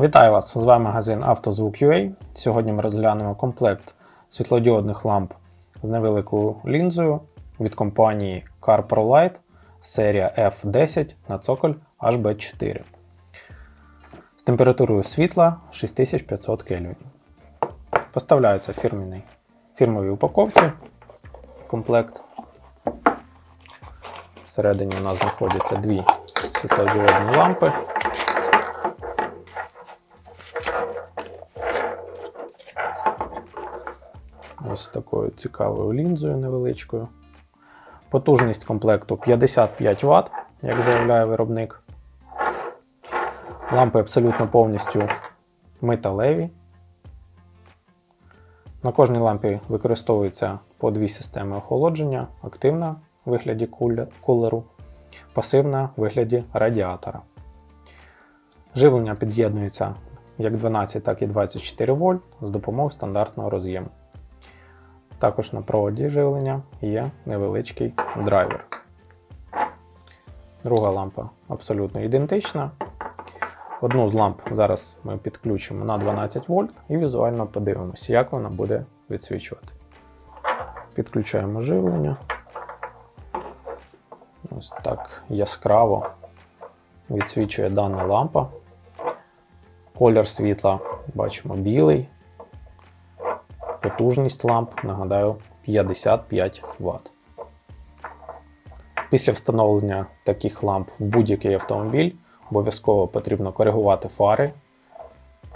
Вітаю вас! З вами магазин «Автозвук.UA». Сьогодні ми розглянемо комплект світлодіодних ламп з невеликою лінзою від компанії CarProLight серія F10 на цоколь HB4 з температурою світла 6500 Кельвін. Поставляється в фірмовій упаковці комплект. Всередині у нас знаходяться дві світлодіодні лампи. Ось такою цікавою лінзою невеличкою. Потужність комплекту 55 Вт, як заявляє виробник. Лампи абсолютно повністю металеві. На кожній лампі використовується по дві системи охолодження: активна в вигляді кулеру, пасивна в вигляді радіатора. Живлення під'єднується як 12, так і 24 вольт з допомогою стандартного роз'єму. Також на проводі живлення є невеличкий драйвер. Друга лампа абсолютно ідентична. Одну з ламп зараз ми підключимо на 12 вольт і візуально подивимося, як вона буде відсвічувати. Підключаємо живлення. Ось так яскраво відсвічує дана лампа. Колір світла бачимо білий. Потужність ламп, нагадаю, 55 Вт. Після встановлення таких ламп в будь-який автомобіль обов'язково потрібно коригувати фари,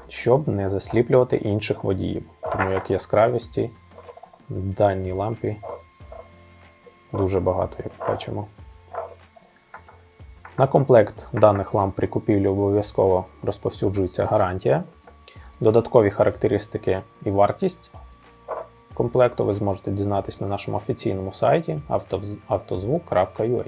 щоб не засліплювати інших водіїв. Тому як яскравості в даній лампі дуже багато, як бачимо. На комплект даних ламп при купівлі обов'язково розповсюджується гарантія. Додаткові характеристики і вартість комплекту ви зможете дізнатися на нашому офіційному сайті автозвук.ua.